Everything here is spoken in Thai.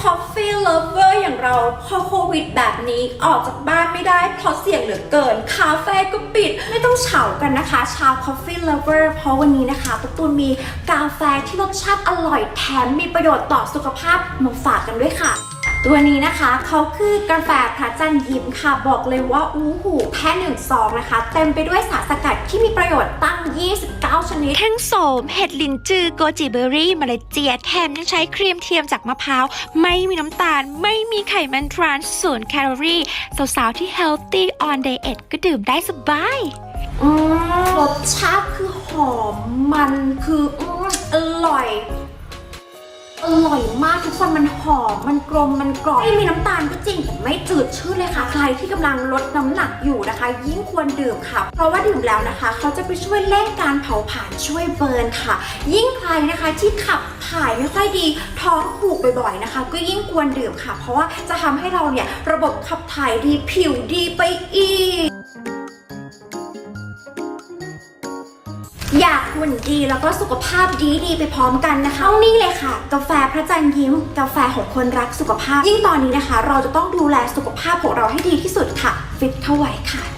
คอฟฟี่เลิฟเวอร์อย่างเราพอโควิดแบบนี้ออกจากบ้านไม่ได้เพราะเสี่ยงเหลือเกิน คาเฟ่ก็ปิดไม่ต้องเฉากันนะคะ ชาว Coffee Lover เพราะวันนี้นะคะตุ๊กตูนมีกาแฟที่รสชาติอร่อยแถมมีประโยชน์ต่อสุขภาพมาฝากกันด้วยค่ะตัวนี้นะคะเขาคือกาแฟพระจันทร์ยิ้มค่ะ บอกเลยว่าอู้หูแค่หนึ่งซองนะคะ เต็มไปด้วยสารสกัดที่มีประโยชน์ตั้ง 29 ชนิด ทั้งโสม เห็ดลินจือ โกจิเบอร์รี่เมล็ดเจีย แถมยังใช้ครีมเทียมจากมะพร้าว ไม่มีน้ำตาล ไม่มีไขมันทรานส์ศูนย์แคลอรี่ สาวๆ ที่ healthy on diet ก็ดื่มได้สบายอืมรสชาติคือหอมมันคืออืมอร่อยอ ร่อยมากทุกคนมันหอม มันกลมมันกรอบไม่มีน้ำตาลก็จริงแต่ไม่จืดชืดเลยค่ะ ใครที่กำลังลดน้ำหนักอยู่นะคะ ยิ่งควรดื่มค่ะ เพราะว่าดื่มแล้วนะคะ เขาจะไปช่วยเร่งการเผาผลาญช่วยเบิร์นค่ะ ยิ่งใครนะคะที่ขับถ่ายไม่ค่อยดีท้องผูกบ่อยๆนะคะ ก็ยิ่งควรดื่มค่ะ เพราะว่าจะทำให้เราเนี่ยระบบขับถ่ายดีผิวดีไปอีก อยากหุ่นดีแล้วก็สุขภาพดีดีไปพร้อมกันนะคะเอานี่เลยค่ะ กาแฟพระจันทร์ยิ้ม กาแฟของคนรักสุขภาพ ยิ่งตอนนี้นะคะ เราจะต้องดูแลสุขภาพของเราให้ดีที่สุดค่ะ ฟิตเท่าไหร่ค่ะ